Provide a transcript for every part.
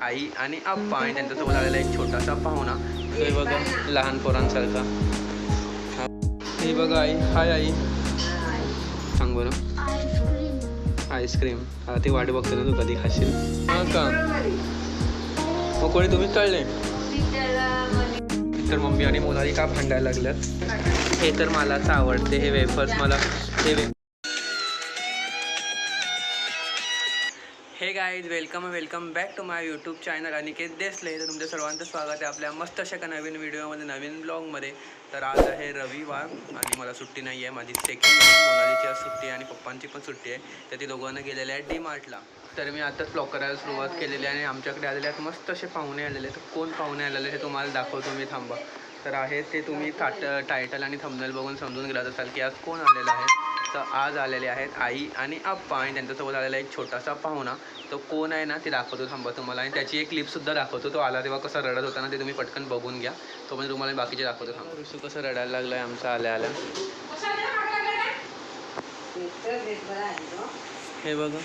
आई आणि आप्पा आणि त्यांच्यासोबत आलेला एक छोटासा पाहुणा. हे बघा लहान पोरांसारखा. हे बघा आई. हाय आई. सांग बरं. आईस्क्रीम. आता ती वाट बघते ना तू कधी खाशील. हा का? मग कोणी तुम्हीच कळले तर मम्मी आणि मोनाली का भांडायला लागल्यात. हे तर मलाच आवडते. हे वेफर्स मला हे वे hey guys welcome welcome back to my YouTube channel Aniket Desale तर तुमच्या सर्वांचं स्वागत आहे आपल्या मस्त अशा एका नवीन व्हिडिओमध्ये नवीन ब्लॉगमध्ये तर आज आहे रविवार आणि मला सुट्टी नाही आहे. माझी सेकंड मोनालीची आज सुट्टी आहे आणि पप्पांची पण सुट्टी आहे. तर ती दोघांना गेलेल्या आहेत डी मार्टला तर मी आताच ब्लॉग करायला सुरुवात केलेली आहे आणि आमच्याकडे आलेले आहेत मस्त असे पाहुणे आलेले आहेत. तर कोण पाहुणे आलेले हे तुम्हाला दाखवतो मी थांबा. तर आहे ते तुम्ही थाट टायटल आणि थंबनेल बघून समजून गेलात असाल की आज कोण आलेलं आहे. तर आज आलेले आहेत आई आणि आप्पा आणि त्यांच्यासोबत आलेला एक छोटासा पाहुणा. तो कोण आहे ना ते दाखवतो थांबा तुम्हाला. आणि त्याची एक क्लिपसुद्धा दाखवतो. तो आला तेव्हा कसा रडत होता ना ते तुम्ही पटकन बघून घ्या. तो म्हणजे तुम्हाला बाकीचे दाखवतो थांबा. ऋषू कसं रडायला लागलं आहे आमचा आल्या आल्या. हे बघा.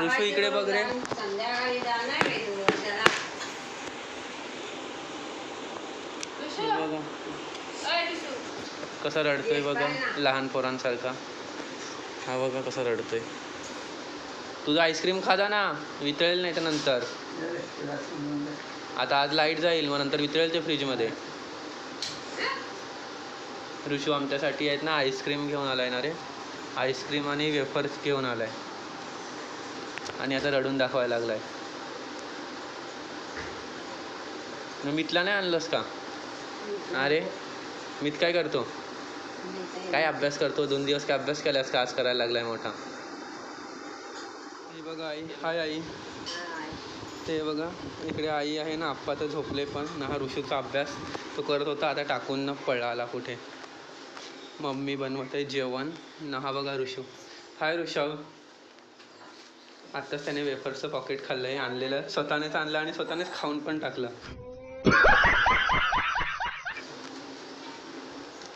ऋषू इकडे बघ रे संध्याकाळी जाणार आहे तू त्याला हे बघा. कसा रडतोय बघा लहान पोरांसारखा. हा बघा कसा रडतोय. तुझं आईस्क्रीम खाजा ना वितळेल नाही तर नंतर. आता आज लाइट जाईल मग नंतर वितळेल ते फ्रीजमध्ये ऋषू आमच्यासाठी आहेत ना आईस्क्रीम घेऊन आलाय ना रे. आईस्क्रीम आणि वेफर्स घेऊन आलाय. आणि आता रडून दाखवायला लागलाय. मग मितला नाही आणलंस का? अरे मी काय करतो? काय अभ्यास करतो? दोन दिवस काय अभ्यास केलास का? आज करायला लागलाय मोठा. हे बघा आई. हाय आई. ते बघा इकडे आई आहे ना आप्पा तर झोपले पण. ना हा ऋषूचा अभ्यास. तो करत होता आता टाकून न पळाला कुठे? मम्मी बनवत आहे जेवण. ना हा बघा ऋषू. हाय ऋषभ. आत्ताच त्याने वेफरचं पॉकेट खाल्लं आहे आणलेलं. स्वतःनेच आणलं आणि स्वतःनेच खाऊन पण टाकलं.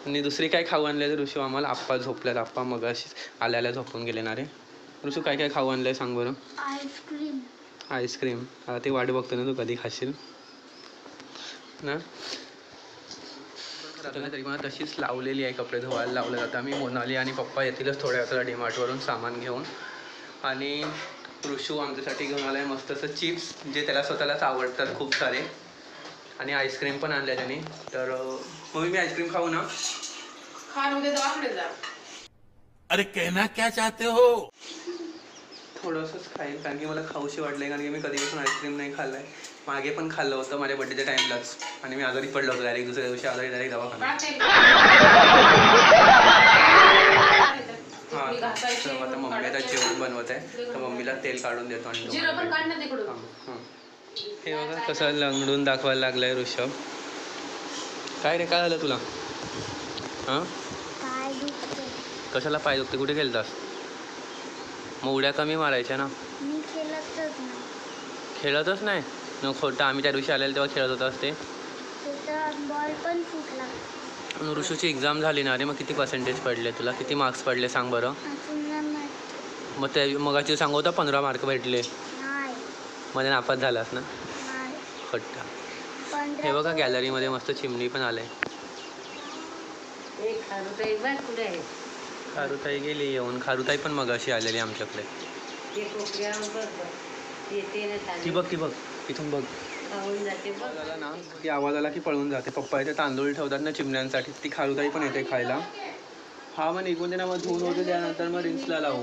आणि दुसरी काय खाऊ आणले तर ऋषू? आम्हाला आप्पा झोपल्यात. आप्पा मगाशी आल्याला झोपून गेले ना रे. ऋषू काय काय खाऊ आणलंय सांग बरं? Ice cream. Ice cream. आता ती वाट बघतो ना तू कधी खाशील. ना? तर तरी मला तशीच लावलेली आहे कपडे धुवायला लावलं जातं मी मोनाली आणि पप्पा येतीलच थोड्या वेळाला डीमार्टवरून सामान घेऊन. आणि ऋषू आमच्यासाठी घेऊन आलाय मस्त असं चिप्स जे त्याला स्वतःलाच आवडतात खूप सारे. आणि आईस्क्रीम पण आणल्या त्याने. तर मम्मी मी आईस्क्रीम खाऊ ना? खान उद्या दवाखान्यात जा. अरे कहना क्या चाहते हो? थोडंसंच खाईन कारण की मला खाऊशी वाटलं कारण की मी कधीपासून आईस्क्रीम नाही खाल्लं आहे. मागे पण खाल्लं होतं माझ्या बड्डेच्या टाईमलाच आणि मी आजारी पडलो होतो डायरेक्ट दुसऱ्या दिवशी आजारी डायरेक्ट दवाखाना हां तर आता मम्मी आता जेवण बनवत आहे. तर मम्मीला तेल काढून देतो आणि जिरं पण तुम्हाला काढ ना तिकडून. थांब, हं. हे बघा कसं लंगडून दाखवायला लागलाय ऋषभ. काय रे काय झालं तुला? हां? कशाला पाय दुखते कुठे खेळतास मग उड्या कमी मारायच्या ना? खेळतच नाही. न खोटं आम्ही त्या दिवशी आलेलं तेव्हा खेळत होतास ते. तिथं बॉल पण फुटला. मग ऋषूची एक्झाम झाली ना रे मग किती पर्सेंटेज पडले तुला? किती मार्क्स पडले सांग बरं. मग ते मगाची सांगू होता पंधरा मार्क भेटले. मध्ये नापास झालास ना? खट्टा. हे बघा गॅलरीमध्ये मस्त चिमणी पण आलंय. एक खारुताई बघ कुठे आहे? खारुताई गेली येऊन. खारुताई पण मगाशी आलेली आमच्याकडे. ते बघ ती बघ ती बघ. इथून बघ. खाऊन जाते बघ. आवाज आला ना ती आवाज आला की पळून जाते. पप्पा इथे तांदूळ ठेवतात ना चिमण्यांसाठी. ती खारुताई पण येते खायला. हा मग निघून दे ना मग धुवून होते त्यानंतर मग रिन्सला लावू.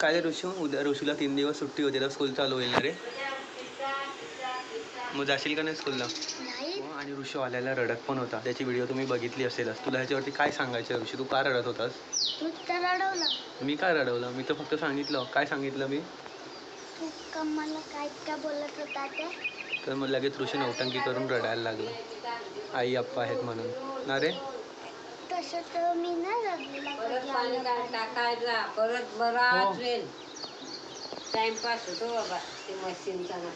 काय रे ऋषू? उद्या ऋषूला तीन दिवस सुट्टी होती तर स्कूल चालू होईल ना रे? मग जाशील का नाही स्कूलला हो, आणि ऋषू आल्याला रडत पण होता. त्याची व्हिडिओ तुम्ही बघितली असेलच. तुला ह्याच्यावरती काय सांगायचं ऋषी? तू का रडत होतास? मी काय रडवलं? मी तर फक्त सांगितलं. काय सांगितलं मी? तर मग लगेच ऋषी नौटंकी करून रडायला लागलं. आई अप्पा आहेत म्हणून. ना रे? तसं तर मी नाही परत कधी पाणी आलं का- टाकायचा परत बरा हो. असेल टाइमपास होतो बाबा. ते मशीनचा ना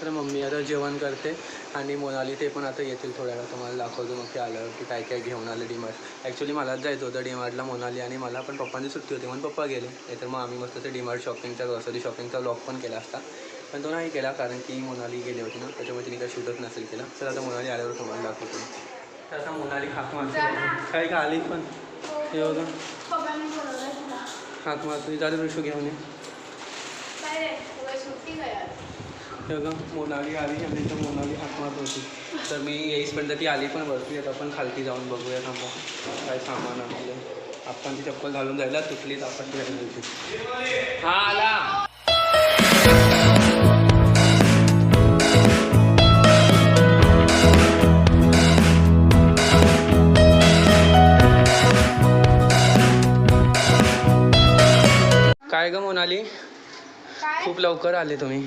तर मम्मी आता जेवण करते आणि मोनाली ते पण आता येतील थोड्या वेळा तुम्हाला दाखवतो मग ते आल्यावर की काय काय घेऊन आले डीमार्ट. ॲक्च्युली मलाच जायचं होतं डीमार्टला मोनाली आणि मला पण पप्पांची सुट्टी होती म्हणून पप्पा गेले. नाहीतर मग आम्ही मस्त ते डीमार्ट शॉपिंगचा ग्रॉसरी शॉपिंगचा ब्लॉग पण केला असता. पण तो नाही केला कारण की मोनाली गेली होती ना. त्याच्यामुळे तिने काही शूटच नसेल केला. तर आता मोनाली आल्यावर तुम्हाला दाखवतो. आता मोनाली हाक मारते. काही का आली पण. हे बघा. पप्पाने बोलवलं तुला. हाक मारतो. चालेल ऋषू घेऊन ये. हे बघा मोनाली आली आणि तर मोनाली हाक मारत होती. तर मी येईसपर्यंत ती आली पण वरती. आता आपण खालती जाऊन बघूया थांबा. काय सामान आणलं आपण ती चप्पल घालून जायला तुटली तर आपण. ती घालून होती हा आला. काय ग मोनाली? काय? खूप लवकर आले तुम्ही.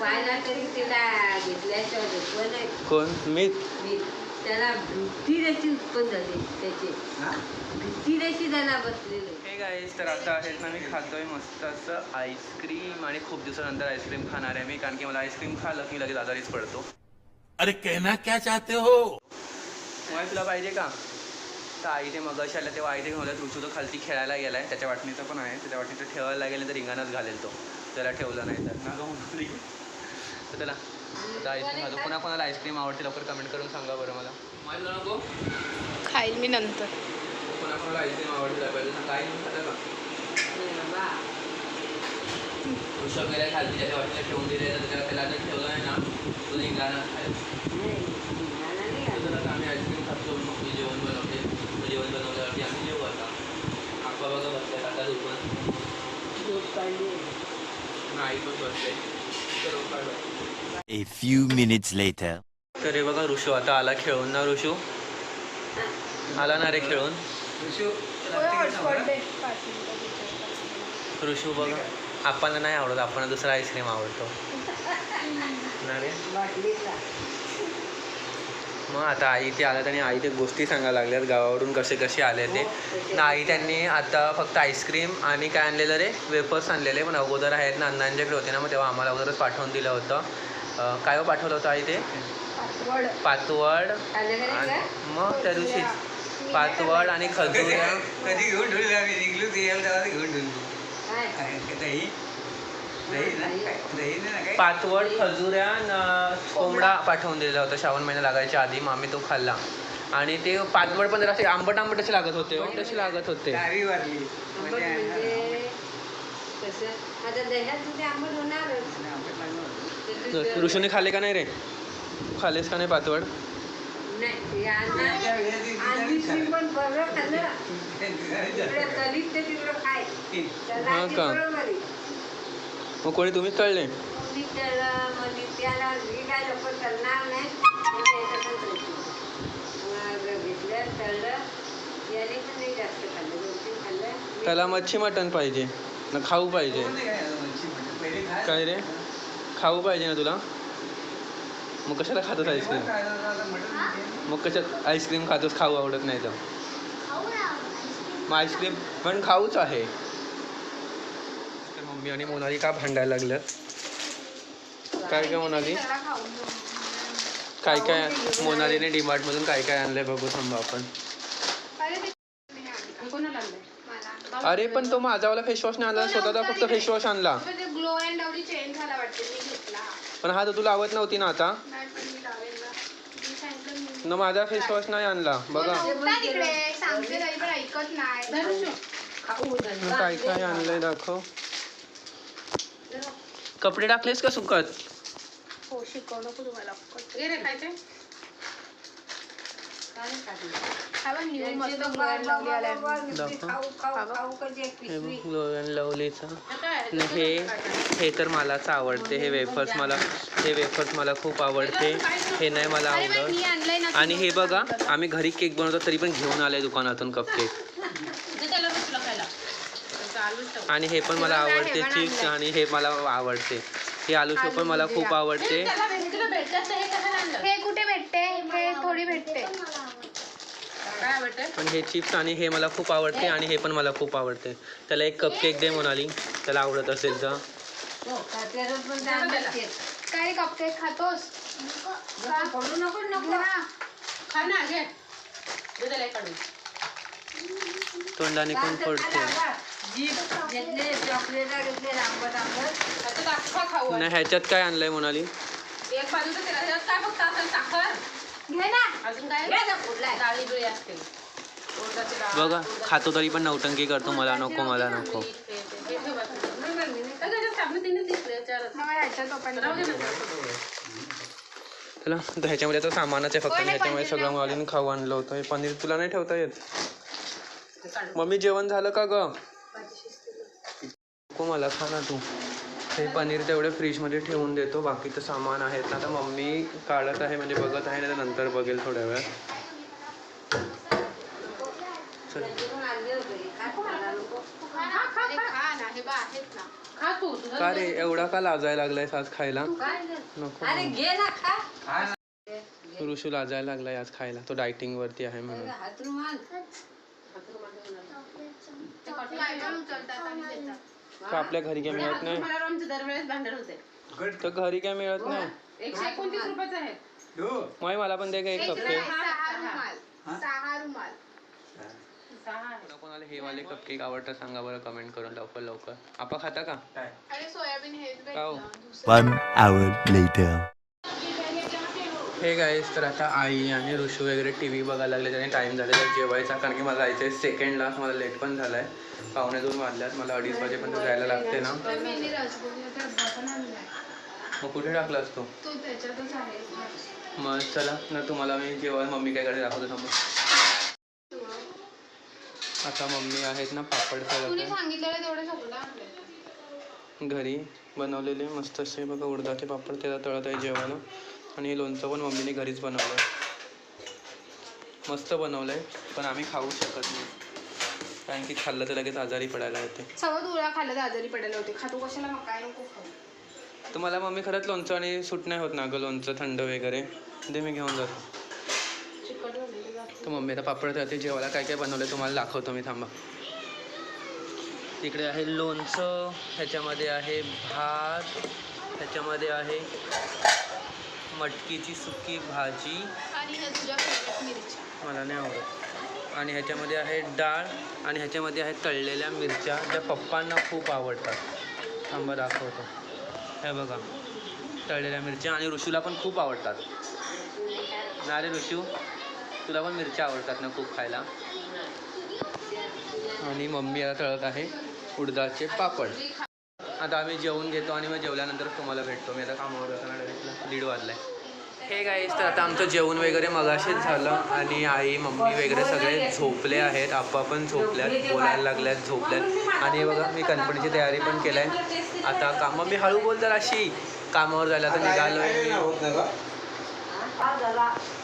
पाहिला तरी तिला घेतल्याच्या पण कोण? मी मी. त्याला भीती त्याची उत्पन्न झाली त्याची. भीती त्याची त्याला बसलेली. हे गाईस तर आता आहेत ना मी खातोय मस्त असं आईस्क्रीम आणि खूप दिवसानंतर आईस्क्रीम खाणार आहे मी कारण की मला आईस्क्रीम खाल्लं की लगेच आजारीच पडतो. अरे कहना क्या चाहते हो? मग तुला पाहिजे का? तर आई ते मगाशी आलं तेव्हा आई ते घेऊन ऋषू तो खालती खेळायला गेलाय त्याच्या वाटणीचं पण आहे. त्याच्या वाटणीचं ठेवायला गेलं तर रिंगाणच घालेल तो. त्याला ठेवलं नाही तर. ना गं म्हणाली. तर त्याला आता आईस्क्रीम खातो कोणा कोणाला आईस्क्रीम आवडते लवकर कमेंट करून सांगा बरं मला. मला नको? खाईल मी नंतर. कोणा कोणाला आईस्क्रीम आवडते पहिले सांगा. आई खातं का? गेल्या खालती त्याच्या वाटणीला ठेवून दिले तर त्याला त्याला जर ठेवलं नाही ना. तो रिंगाणा खायला आम्ही आईस्क्रीम खातो मग जेवण बनवते. मग जेवण बनवल्यावरती आम्ही जेवू आता. आप्पा बघा बसते आता दुकान आई पण काय A few minutes later. तर हे बघा ऋषू आता आला खेळून ना ऋषू? आला ना रे खेळून? ऋषू बघा. आपल्याला नाही आवडत आपण दुसरा आईस्क्रीम आवडतो. ना रे? मग आता आई ते आल्यात आणि आई ते गोष्टी सांगायला लागल्यात. गावावरून कसे कसे आले ते. ना आई त्यांनी आता फक्त आईस्क्रीम आणि काय आणलेलं रे? वेफर्स आणलेले. पण अगोदर आहेत ना अण्णांच्याकडे होते ना मग तेव्हा आम्हाला अगोदरच पाठवून दिलं होतं. काय हो पाठवलं होतं आई ते? पातवड. आणि मग त्या दिवशीच पातवड आणि खजुऱ्या कधी घेऊन ठेवली आम्ही निघलो ते यायला तेव्हा घेऊन ठेवली. पातवड खजुऱ्या न- कोंबडा पाठवून दिलेला होता. श्रावण महिना लागायच्या आधी मग आम्ही तो खाल्ला. आणि ते पातवड पण जरा आंबट आंबट असे लागत होते हो, तसे लागत होते. म्हणजे म्हणजे ऋषूने खाल्ले का नाही रे? खाल्लेस का नाही पातवड नाही हे का? मग कोणी तुम्हीच तळले मी त्याला म्हणजे त्याला मी काय लवकर करणार नाही. त्याने हे तसंच होतं. मग घेतलं तळलं. याने पण नाही जास्त खाल्लं. दोन तीन खाल्लं. मी- त्याला मच्छी मटण पाहिजे. ना खाऊ पाहिजे. काय रे? खाऊ पाहिजे ना तुला? मग कशाला खातोस आईस्क्रीम. मग कशात आईस्क्रीम खातोस? खाऊ आवडत नाही तर. खाऊ ना आईस्क्रीम मग आईस्क्रीम पण खाऊच आहे. मम्मी आणि मोनाली का भांडायला लागल्यात? काय काय मोनाली? काय काय मोनालीने डीमार्टमधून काय काय आणलंय बघू थांबा आपण. अरे पण तो माझावाला फेसवॉश नाही आणला स्वतःचा फक्त फेसवॉश आणला. पण हा तर तुला आवडत नव्हती ना आता. ना. माझा फेसवॉश नाही आणला. बघा. नव्हता तिकडे. सांगते तरी पण ऐकत नाही. खाऊ. होतं. मग काय काय आणलंय दाखव. कपडे टाकलेस का सुकत? हो शिकव नको तुम्हाला? हे रे. हा तर लवलीचं हे हे मलाच आवडते. हे वेफर्स मला हे वेफर्स मला खूप आवडते. हे नाही मला आवडत. आणि हे बघा आम्ही घरी केक बनवतो तरी पण घेऊन आले दुकानातून कप केक ते त्याला बस तुला खायला चालूच ठेव. आणि हे पण मला आवडते हे चिप्स. आणि हे मला आवडते. हे आलू शो पण मला खूप आवडते. हे? हे कुठे भेटते? हे थोडी भेटते. पण मला आवडतं. काय आवडते? पण हे चिप्स आणि हे मला खूप आवडते आणि हे पण मला खूप आवडते. त्याला एक कप केक दे म्हणाली. त्याला आवडत असेल तर. हो. काय कपकेक खातोस? नको. नको. खा ना घे. तोंडाने पण चालतं, पडते. घेतले चॉकलेट घेतले आंबट आंबट त्याच्यात अख्खा खाऊ नाही ह्याच्यात काय आणलंय मोनाली? एक बाजूचं तेल त्याच्यात काय फक्त असं साखर. घे ना. अजून काय? डाळी बिळी असते. बघा खातो तरी पण नौटंकी करतो मला नको मला नको. हे. तर. चला तर ह्याच्यामध्ये आता सामानच आहे फक्त मी ह्याच्यामध्ये सगळं मालीन खाऊ आणलं होतं. हे पनीर तुला नाही ठेवता येत. मम्मी जेवण झालं का ग? नको मला खा ना तू. हे पनीर तेवढे फ्रीजमध्ये ठेवून देतो. बाकीचं सामान आहेत ना. आता मम्मी काढत आहे म्हणजे बघत आहे ना नंतर बघेल थोड्या वेळ. चल. हे का रे? एवढा का लाजायला लागलाय आज खायला? नको. अरे घे ना खा. ना. ऋषू लाजायला लागलाय आज खायला. तो डायटिंग वरती आहे म्हणून. का आपल्या घरी काय मिळत नाही? मला आमचे दरवेळेस भांडण होते. तर घरी काय मिळत नाही? एकशे एकोणतीस रुपयाचे हो. मला पण दे का एक कपकेक सहा रुमाल. सहा रुमाल. सहा आहेत. कोणा कोणाला हे वाले कपकेक आवडतात सांगा बरं कमेंट करून लवकर लवकर. आपा खाता का? सोयाबीन हेच का हो? One hour later. Hey guys तर आता आई आणि ऋषू वगैरे टी व्ही बघायला लागले त्याने टाईम झालेला आहे जेवायचा. कारण की मला जायचं आहे सेकंडला मला लेट पण झाला आहे पावणे दोन वाजल्यात मला अडीच वाजेपर्यंत जायला लागते ना. मग कुठे टाकला असतो? मग चला ना तुम्हाला मी जेव्हा मम्मी काय करते दाखवतो समोर आता मम्मी आहेत ना पापड तळत सगळं घरी बनवलेले मस्त असे बघा उडदाचे पापड त्याला तळत आहे जेवायला. आणि लोणचं पण मम्मीने घरीच बनवलं मस्त बनवलं आहे पण आम्ही खाऊ शकत नाही. कारण की खाल्लं तर लगेच आजारी पडायला येते. सगळं तुला खाल्लं तर आजारी पडायला होते. खातो कशाला मग काय नको खाऊ? तुम्हाला मम्मी खरंच लोणचं आणि सूट नाही होत ना गं लोणचं थंड वगैरे. ते मी घेऊन जातो. तर मम्मी आता पापड तळते जेवायला काय काय बनवलं तुम्हाला दाखवतो मी थांबा. इकडे आहे लोणचं ह्याच्यामध्ये आहे भात ह्याच्यामध्ये आहे मटकीची सुकी भाजी. आणि ह्या तुझ्या फेवरेट मिरच्या मला नाही आवडत. आणि ह्याच्यामध्ये आहे डाळ आणि ह्याच्यामध्ये आहे तळलेल्या मिरच्या ज्या पप्पांना खूप आवडतात. थांबा दाखवतो. हे बघा. तळलेल्या मिरच्या आणि ऋषूला पण खूप आवडतात. ना रे ऋषू तुला पण मिरच्या आवडतात ना खूप खायला? आणि मम्मी आता तळत आहे उडदाचे पापड. आता आम्ही जेवून घेतो आणि मग जेवल्यानंतर तुम्हाला भेटतो. मी आता कामावर जाताना डायरेक्टला दीड वाजलाय. हे गाईस तर आता आमचं जेवण वगैरे मगाशीच झालं आणि आई मम्मी वगैरे सगळे झोपले आहेत. आप्पा पण झोपल्यात बोलायला लागल्यात झोपल्यात. आणि बघा मी कणपणीची तयारी पण केलं आहे आता काम मी हळू बोल तर अशी कामावर जायला तर निघालो आहे मी होत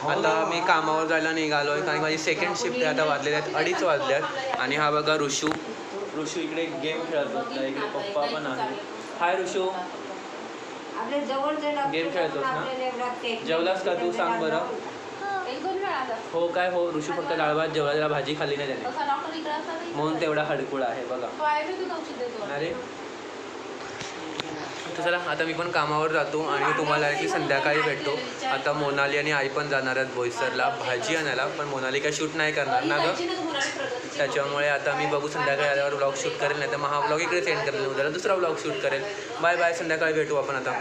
आता मी कामावर जायला निघालो आहे कारण माझी सेकंड शिफ्ट आता वाजलेल्या आहेत अडीच वाजल्यात आणि हा बघा ऋषू. ऋषू इकडे गेम खेळत बसला इकडे पप्पा पण आहे हाय ऋषू आपल्या जवळचे डॉक्टर गेम खेळतोस ना? आपल्याला एवढा केक जेवलास का तू? सांग बरं. हो काय हो ऋषू फक्त डाळ भात जेवला त्याला भाजी खाल्ली नाही त्याने. म्हणून तेवढा हडकुळा आहे बघा. ना अरे. तर चला आता मी पण कामावर जातो आणि तुम्हाला की संध्याकाळी भेटतो. आता मोनाली आणि आई पण जाणार आहेत बोईसरला. भाजी आणायला पण मोनाली काय शूट नाही करणार ना गं? त्याच्यामुळे आता मी बघू संध्याकाळी आल्यावर ब्लॉग शूट करेल नाही तर मग हा ब्लॉग इकडे सेंड करेल उद्याला दुसरा ब्लॉग शूट करेल. बाय बाय संध्याकाळी भेटू आपण आता.